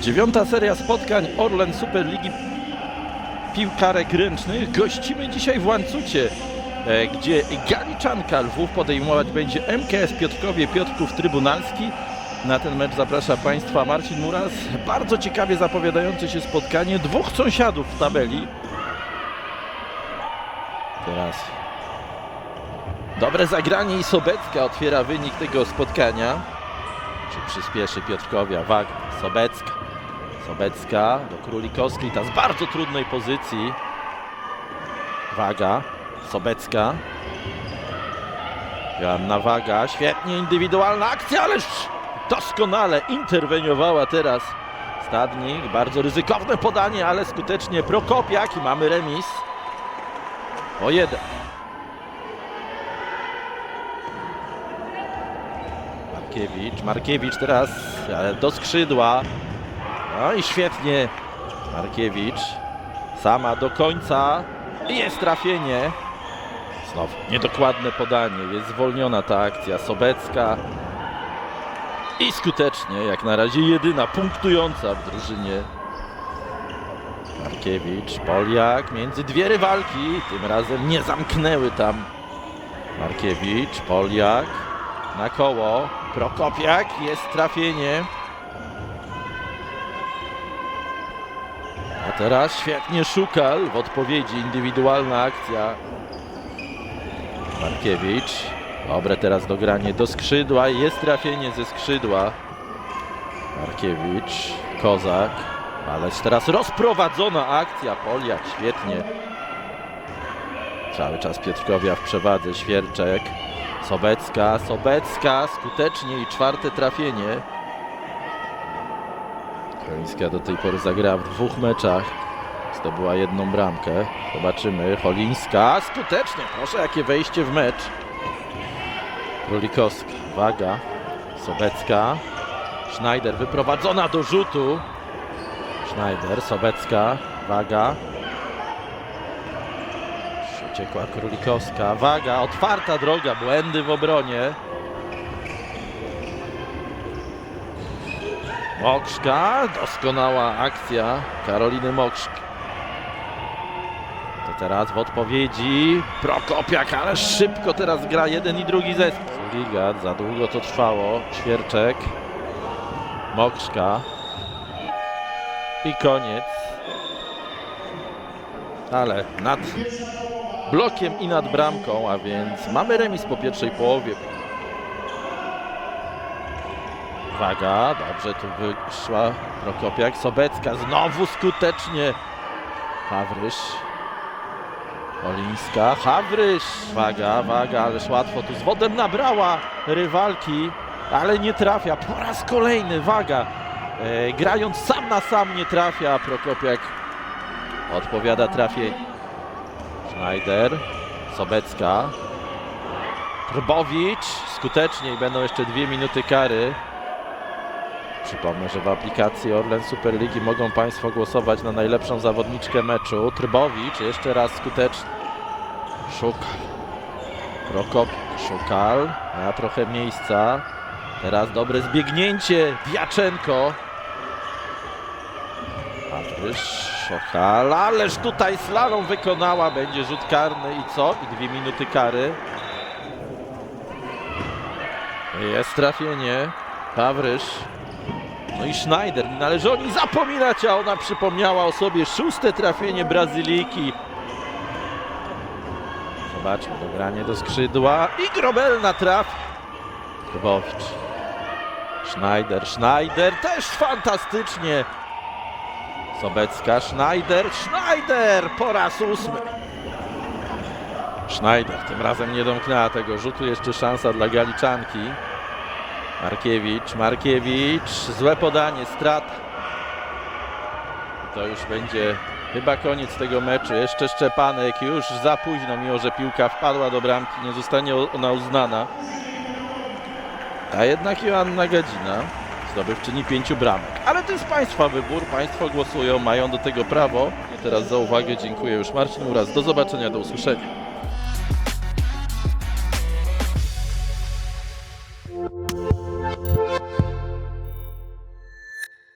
Dziewiąta seria spotkań Orlen Superligi Piłkarek Ręcznych. Gościmy dzisiaj w Łańcucie, e, gdzie Galiczanka Lwów podejmować będzie MKS Piotrkowie Piotrków Trybunalski. Na ten mecz zaprasza Państwa Marcin Muras. Bardzo ciekawie zapowiadające się spotkanie dwóch sąsiadów w tabeli. Teraz dobre zagranie i Sobecka otwiera wynik tego spotkania. Czy przyspieszy Piotrkowia? Wag, Sobecka. Sobecka do Królikowskiej, ta z bardzo trudnej pozycji. Waga, Sobecka. Joanna Waga, świetnie indywidualna akcja, ależ doskonale interweniowała teraz Stadnik. Bardzo ryzykowne podanie, ale skutecznie Prokopiak i mamy remis. O jeden. Markiewicz, Markiewicz teraz e, do skrzydła. No i świetnie. Markiewicz sama do końca. Jest trafienie. Znowu niedokładne podanie. Jest zwolniona ta akcja. Sobecka. I skutecznie, jak na razie jedyna punktująca w drużynie. Markiewicz, Poliak między dwie rywalki. Tym razem nie zamknęły tam. Markiewicz, Poliak na koło. Prokopiak, jest trafienie. Teraz świetnie Szukal w odpowiedzi, indywidualna akcja. Markiewicz. Dobre teraz dogranie do skrzydła. Jest trafienie ze skrzydła. Markiewicz, Kozak. Ależ teraz rozprowadzona akcja. Poliak świetnie. Cały czas Piotrkowia w przewadze. Świerczek. Sobecka, Sobecka skutecznie i czwarte trafienie. Kolińska do tej pory zagrała w dwóch meczach. Zdobyła jedną bramkę. Zobaczymy. Cholińska skutecznie. Proszę, jakie wejście w mecz. Królikowska. Waga. Sobecka. Schneider wyprowadzona do rzutu. Schneider, Sobecka. Waga. Uciekła Królikowska. Waga, otwarta droga, błędy w obronie. Mokrzka, doskonała akcja Karoliny Mokrzk. To teraz w odpowiedzi Prokopiak, ale szybko teraz gra jeden i drugi zespół. Liga, za długo to trwało. Świerczek, Mokrzka i koniec. Ale nad blokiem i nad bramką, a więc mamy remis po pierwszej połowie. Uwaga, dobrze tu wyszła Prokopiak, Sobecka znowu skutecznie. Hawrysz. Olińska, Hawrysz. Waga, waga, ależ łatwo tu z wodem nabrała rywalki, ale nie trafia. Po raz kolejny, waga. E, grając sam na sam nie trafia. Prokopiak odpowiada trafienie. Schneider, Sobecka, Trbowicz, skutecznie i będą jeszcze dwie minuty kary. Przypomnę, że w aplikacji Orlen Superligi mogą Państwo głosować na najlepszą zawodniczkę meczu. Trbowicz, jeszcze raz skutecznie. Szukal. Prokop, Szukal. Ma trochę miejsca. Teraz dobre zbiegnięcie. Diaczenko. Patrysz, Szokal, ależ tutaj slalom wykonała, będzie rzut karny i co? I dwie minuty kary. Jest trafienie, Pawrysz. No i Schneider, nie należy o niej zapominać, a ona przypomniała o sobie szóste trafienie Brazylijki. Zobaczmy, dogranie do skrzydła i Grobel na traf. Grobowicz. Schneider, Schneider też fantastycznie. Sobecka, Schneider, Schneider po raz ósmy. Schneider tym razem nie domknęła tego rzutu, jeszcze szansa dla Galiczanki. Markiewicz, Markiewicz, złe podanie, strat. To już będzie chyba koniec tego meczu. Jeszcze Szczepanek, już za późno, mimo że piłka wpadła do bramki, nie zostanie ona uznana. A jednak Joanna Gadzina, zdobywczyni pięciu bramek. Ale to jest Państwa wybór, Państwo głosują, mają do tego prawo. I teraz za uwagę dziękuję już Marcin Uraz. Do zobaczenia, do usłyszenia.